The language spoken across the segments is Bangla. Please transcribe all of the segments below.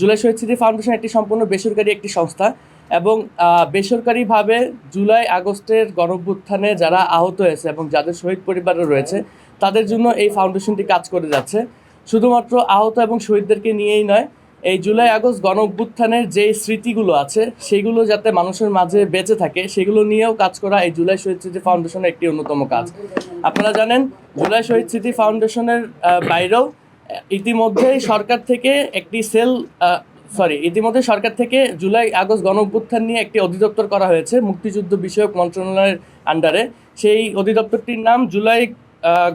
জুলাই শহীদ স্মৃতি ফাউন্ডেশন একটি সম্পূর্ণ বেসরকারি একটি সংস্থা এবং বেসরকারিভাবে জুলাই আগস্টের গণভ্যুত্থানে যারা আহত হয়েছে এবং যাদের শহীদ পরিবারও রয়েছে, তাদের জন্য এই ফাউন্ডেশনটি কাজ করে যাচ্ছে। শুধুমাত্র আহত এবং শহীদদেরকে নিয়েই নয়, এই জুলাই আগস্ট গণ অভ্যুত্থানের যে স্মৃতিগুলো আছে, সেগুলো যাতে মানুষের মাঝে বেঁচে থাকে, সেগুলো নিয়েও কাজ করা এই জুলাই শহীদ স্মৃতি ফাউন্ডেশনের একটি অন্যতম কাজ। আপনারা জানেন, জুলাই শহীদ স্মৃতি ফাউন্ডেশনের বাইরেও ইতিমধ্যেই সরকার থেকে একটি সেল সরি ইতিমধ্যে সরকার থেকে জুলাই আগস্ট গণ অভ্যুত্থান নিয়ে একটি অধিদপ্তর করা হয়েছে, মুক্তিযুদ্ধ বিষয়ক মন্ত্রণালয়ের আন্ডারে সেই অধিদপ্তরটির নাম জুলাই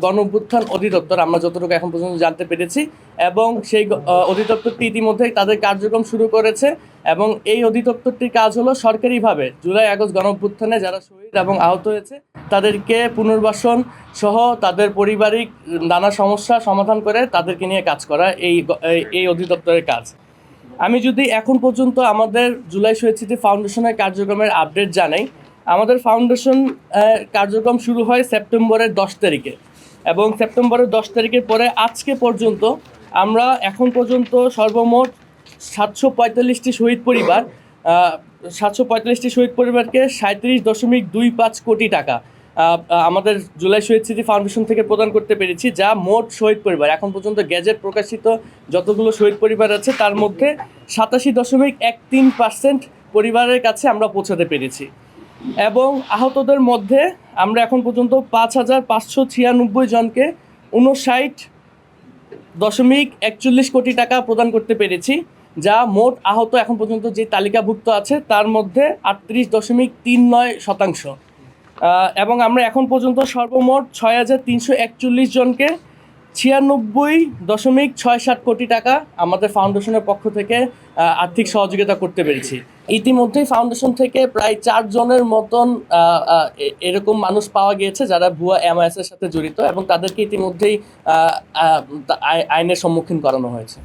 গণ অভ্যুত্থান অধিদপ্তর, আমরা যতটুকু এখন পর্যন্ত জানতে পেরেছি, এবং সেই অধিদপ্তরটি ইতিমধ্যেই তাদের কার্যক্রম শুরু করেছে, এবং এই অধিদপ্তরটির কাজ হলো সরকারিভাবে জুলাই আগস্ট গণ অভ্যুত্থানে যারা শহীদ এবং আহত হয়েছে, তাদেরকে পুনর্বাসন সহ তাদের পারিবারিক নানা সমস্যা সমাধান করে তাদেরকে নিয়ে কাজ করা এই, এই- অধিদপ্তরের কাজ। আমি যদি এখন পর্যন্ত আমাদের জুলাই শহীদ স্মৃতি ফাউন্ডেশনের কার্যক্রমের আপডেট জানাই আমাদের ফাউন্ডেশন কার্যক্রম শুরু হয় সেপ্টেম্বরের দশ তারিখে। এবং সেপ্টেম্বরের দশ তারিখের পরে আজকে পর্যন্ত আমরা এখন পর্যন্ত সর্বমোট সাতশো পঁয়তাল্লিশটি শহীদ পরিবার সাতশো পঁয়তাল্লিশটি শহীদ পরিবারকে সাঁত্রিশ দশমিক দুই পাঁচ কোটি টাকা আমাদের জুলাই শহীদ স্মৃতি ফাউন্ডেশন থেকে প্রদান করতে পেরেছি, যা মোট শহীদ পরিবার। এখন পর্যন্ত গ্যাজেট প্রকাশিত যতগুলো শহীদ পরিবার আছে, তার মধ্যে সাতাশি দশমিক এক তিন পার্সেন্ট পরিবারের কাছে আমরা পৌঁছাতে পেরেছি। এবং আহতদের মধ্যে আমরা এখন পর্যন্ত পাঁচ হাজার পাঁচশো ছিয়ানব্বই জনকে উনষাট দশমিক একচল্লিশ কোটি টাকা প্রদান করতে পেরেছি, যা মোট আহত এখন পর্যন্ত যে তালিকাভুক্ত আছে তার মধ্যে আটত্রিশ দশমিক তিন নয় শতাংশ। এবং আমরা এখন পর্যন্ত সর্বমোট ছয় হাজার তিনশো একচল্লিশ জনকে ছিয়ানব্বই দশমিক ছয় সাত কোটি টাকা আমাদের ফাউন্ডেশনের পক্ষ থেকে আর্থিক সহযোগিতা করতে পেরেছি। ইতিমধ্যেই ফাউন্ডেশন থেকে প্রায় চারজনের মতন এরকম মানুষ পাওয়া গিয়েছে যারা ভুয়া এমআইএস এর সাথে জড়িত এবং তাদেরকে ইতিমধ্যেই আইনের সম্মুখীন করানো হয়েছে।